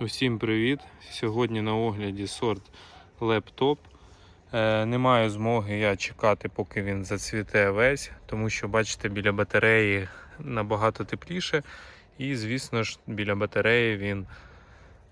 Усім привіт! Сьогодні на огляді сорт лептоп. Е, змоги я чекати, поки він зацвіте весь, тому що, бачите, біля батареї набагато тепліше. І, звісно ж, біля батареї він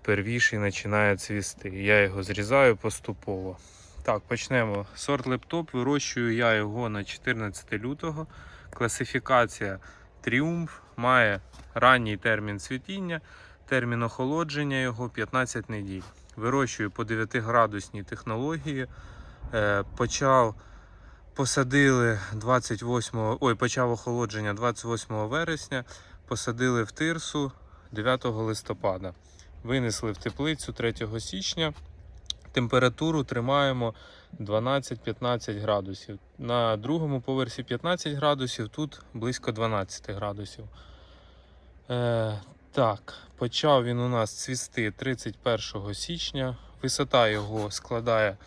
первіший починає цвісти. Я його зрізаю поступово. Так, почнемо. Сорт лептоп. Вирощую я його на 14 лютого. Класифікація Тріумф має ранній термін цвітіння. Термін охолодження його 15 неділь. Вирощую по 9 градусній технології. Е, почав посадили 28, ой, почав охолодження 28 вересня. Посадили в тирсу 9 листопада. Винесли в теплицю 3 січня. Температуру тримаємо 12-15 градусів. На другому поверсі 15 градусів, тут близько 12 градусів. Так, почав він у нас цвісти 31 січня. Висота його складає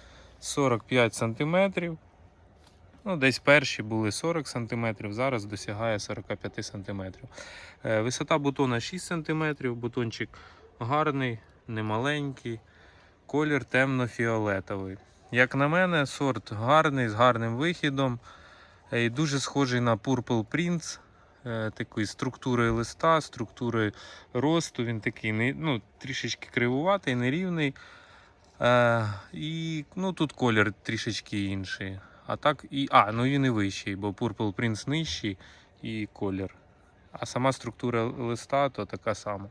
45 см. Ну, десь перші були 40 см, зараз досягає 45 см. Е, висота бутона 6 см, бутончик гарний, немаленький, колір темно-фіолетовий. Як на мене, сорт гарний, з гарним вихідом. е, І дуже схожий на Purple Prince такої структури листа, структури росту. Він такий ну, трішечки кривуватий, нерівний. Е, і ну, тут колір трішечки інший. А так і. А, ну він і вищий, бо Purple Prince нижчий і колір. А сама структура листа то така сама.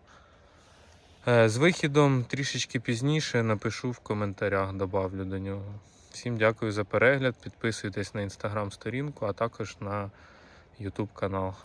Е, з вихідом трішечки пізніше напишу в коментарях, добавлю до нього. Всім дякую за перегляд. Підписуйтесь на інстаграм сторінку, а також на YouTube канал.